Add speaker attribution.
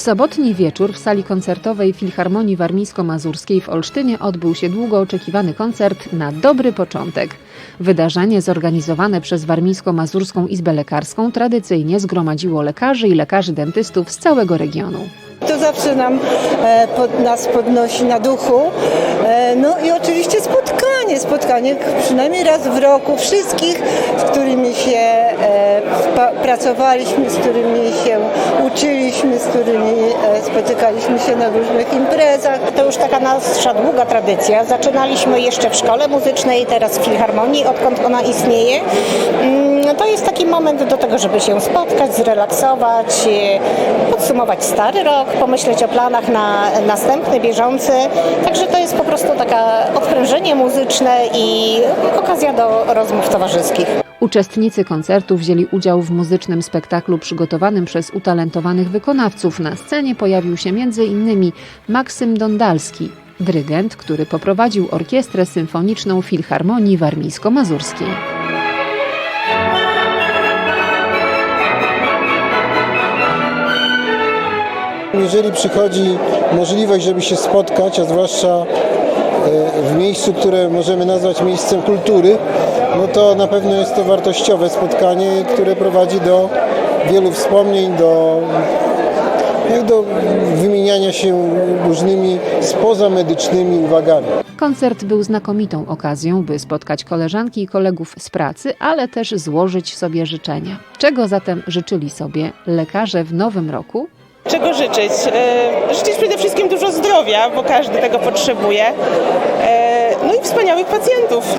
Speaker 1: sobotni wieczór w sali koncertowej Filharmonii Warmińsko-Mazurskiej w Olsztynie odbył się długo oczekiwany koncert na dobry początek. Wydarzenie zorganizowane przez Warmińsko-Mazurską Izbę Lekarską tradycyjnie zgromadziło lekarzy i lekarzy dentystów z całego regionu.
Speaker 2: To zawsze nam e, pod, nas podnosi na duchu. E, no i oczywiście spotkanie, spotkanie przynajmniej raz w roku wszystkich, z którymi się pracowaliśmy, z którymi się uczyliśmy, z którymi e, spotykaliśmy się na różnych imprezach.
Speaker 3: To już taka nasza długa tradycja. Zaczynaliśmy jeszcze w szkole muzycznej, teraz w Filharmonii, odkąd ona istnieje. Mm, To jest taki moment do tego, żeby się spotkać, zrelaksować, e, podsumować stary rok, pomyśleć o planach na następny, bieżący. Także to jest po prostu taka odprężenie muzyczne i okazja do rozmów towarzyskich.
Speaker 1: Uczestnicy koncertu wzięli udział w muzycznym spektaklu przygotowanym przez utalentowanych wykonawców. Na scenie pojawił się m.in. Maksym Dondalski, dyrygent, który poprowadził orkiestrę symfoniczną Filharmonii Warmińsko-Mazurskiej.
Speaker 4: Jeżeli przychodzi możliwość, żeby się spotkać, a zwłaszcza e, w miejscu, które możemy nazwać miejscem kultury, no to na pewno jest to wartościowe spotkanie, które prowadzi do wielu wspomnień, do, no i do wymieniania się różnymi spozamedycznymi uwagami.
Speaker 1: Koncert był znakomitą okazją, by spotkać koleżanki i kolegów z pracy, ale też złożyć sobie życzenia. Czego zatem życzyli sobie lekarze w nowym roku?
Speaker 5: Czego życzyć? E, Życzyć przede wszystkim dużo zdrowia, bo każdy tego potrzebuje. E, No i wspaniałych pacjentów.